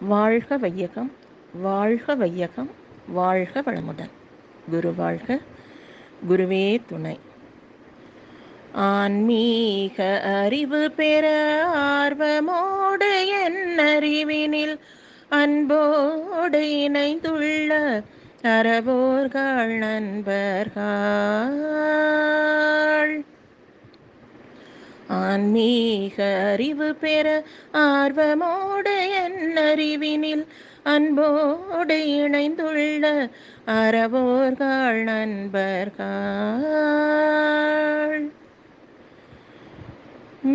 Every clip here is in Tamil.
வாழ்க வையகம் வாழ்க வையகம் வாழ்க வளமுடன். குரு வாழ்க குருவே துணை. ஆன்மீக அறிவு பெற ஆர்வமோடு என் அறிவினில் அன்போடு இணைந்துள்ள அறவோர்கள் நண்பர்கள். ஆன்மீக அறிவு பெற ஆர்வமோடு அறிவினில் அன்போடு இணைந்துள்ள அறவோர்கள் நண்பர்கள்.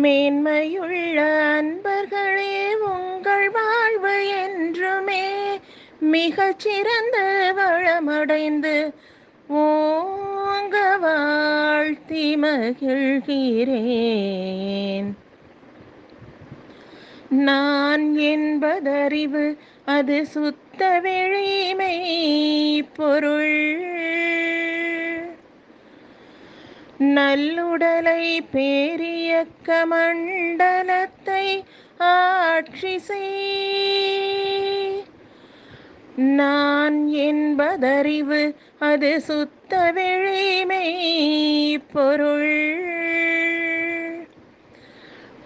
மேன்மையுள்ள அன்பர்களே உங்கள் வாழ்வு என்றுமே மிகச்சிறந்த வளமடைந்து ஓங்க வாழ்த்தி மகிழ்கிறேன். நான் என்பதறிவு அது சுத்த வெளிமை பொருள். நல்லுடலை பேரியக்க மண்டலத்தை ஆட்சி செய். நான் என்பதறிவு அது சுத்த வெளிமை பொருள்.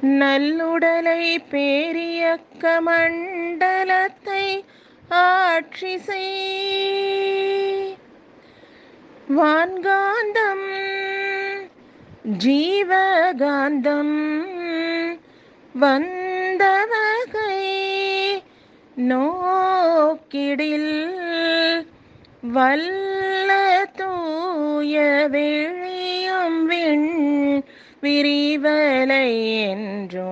நல்லுடலை பேரியக்க மண்டலத்தை ஆட்சி செய். வான்காந்தம் ஜீவகாந்தம் வந்தவகை நோக்கிடில் வல்ல தூய வெளியும் பிரிவலை என்றுணர்வீர்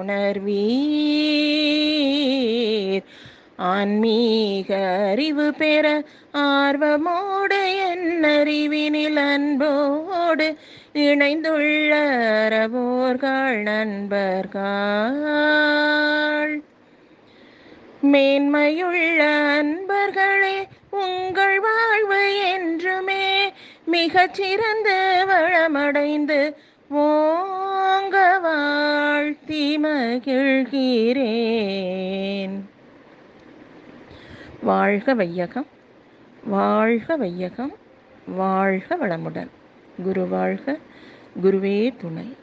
ஆன்மீக அறிவு பெற ஆர்வமோடு என் அறிவினில் அன்போடு இணைந்துள்ள அறவோர்கள் நண்பர்கள். மேன்மையுள்ள அன்பர்களே உங்கள் வாழ்வு என்றுமே மிகச்சிறந்து வளமடைந்து ஓங்க வாழ்த்தி மகிழ்கிறேன். வாழ்க வையகம் வாழ்க வையகம் வாழ்க வளமுடன். குரு வாழ்க குருவே துணை.